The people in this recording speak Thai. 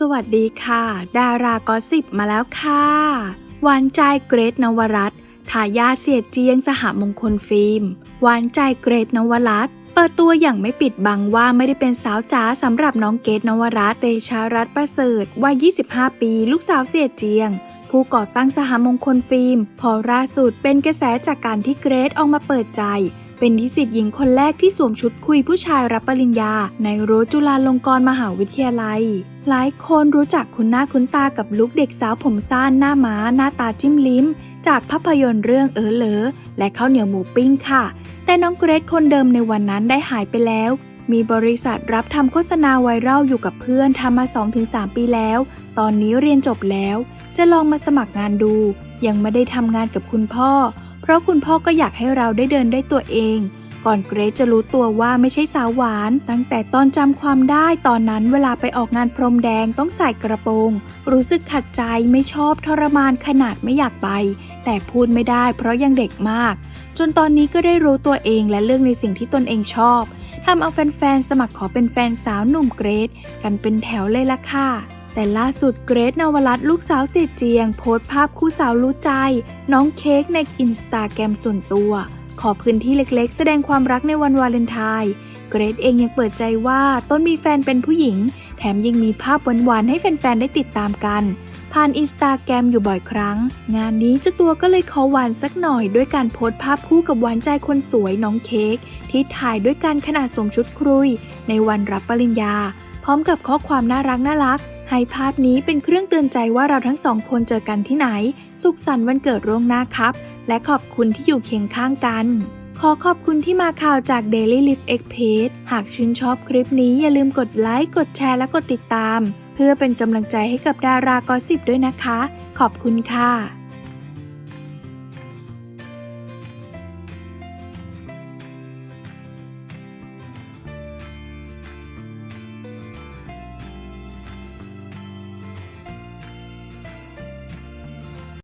สวัสดีค่ะ ดารากอสิบมาแล้วค่ะ หวานใจเกรทนวรัตทายาเสียเจียงสหมงคลฟิล์ม หวานใจเกรทนวรัตเปิดตัวอย่างไม่ปิดบังว่าไม่ได้เป็นสาวจ๋าสำหรับน้องเกรทนวรัตเตชารัตประเสริฐวัย 25 ปี ลูกสาวเสียเจียง ผู้ก่อตั้งสหมงคลฟิล์ม พอล่าสุดเป็นกระแสจากการที่เกรทออกมาเปิดใจ เป็นนิสิตหญิงคนแรกที่สวมชุดคุยผู้ชายรับปริญญา ในรั้วจุฬาลงกรณ์มหาวิทยาลัย หลายคนรู้จักคุณหน้าคุ้นตากับลุคเด็กสาวผมสั้นหน้าม้า หน้าตาจิ้มลิ้ม จากภาพยนตร์เรื่องเออเลอและข้าวเหนียวหมูปิ้งค่ะ แต่น้องเกรทคนเดิมในวันนั้นได้หายไปแล้ว มีบริษัทรับทำโฆษณาไวรัลอยู่กับเพื่อนทำมา 2-3 ปีแล้ว ตอนนี้เรียนจบแล้ว จะลองมาสมัครงานดู ยังไม่ได้ทำงานกับคุณพ่อ เพราะคุณพ่อก็อยากให้เราได้เดินได้ตัวเอง ก่อนเกรซจะรู้ตัวว่าไม่ใช่สาวหวาน ตั้งแต่ตอนจำความได้ตอนนั้นเวลาไปออกงานพรมแดงต้องใส่กระโปรง รู้สึกขัดใจไม่ชอบทรมานขนาดไม่อยากไป แต่พูดไม่ได้เพราะยังเด็กมาก จนตอนนี้ก็ได้รู้ตัวเองและเลือกในสิ่งที่ตนเองชอบทำเอาแฟนๆสมัครขอเป็นแฟนสาวหนุ่มเกรซกันเป็นแถวเลยล่ะค่ะ แต่ล่าสุดเกรซนวรัตลูกสาวเสียเจียง โพสต์ภาพคู่สาวรู้ใจ น้องเค้กในอินสตาแกรมส่วนตัว ขอพื้นที่เล็กๆ แสดงความรักในวันวาเลนไทน์เกรซเองยังเปิดใจว่าต้นมีแฟนเป็นผู้หญิง แถมยังมีภาพหวานๆให้แฟนๆได้ติดตามกัน ผ่านอินสตาแกรมอยู่บ่อยครั้ง งานนี้เจ้าตัวก็เลยขอหวานสักหน่อยด้วยการโพสต์ภาพคู่กับหวานใจคนสวยน้องเค้กที่ถ่ายด้วยกันขณะสวมชุดครุย ในวันรับปริญญา พร้อมกับข้อความน่ารักน่ารัก ให้ภาพนี้เป็นเครื่องเตือนใจว่าเราทั้งสองคนเจอกันที่ไหน สุขสันต์วันเกิดร่วงหน้าครับ และขอบคุณที่อยู่เคียงข้างกัน ขอขอบคุณที่มาข่าวจาก Daily Life X Page หากชื่นชอบคลิปนี้อย่าลืมกดไลค์ กดแชร์และกดติดตาม เพื่อเป็นกำลังใจให้กับดารากอสิบด้วยนะคะ ขอบคุณค่ะ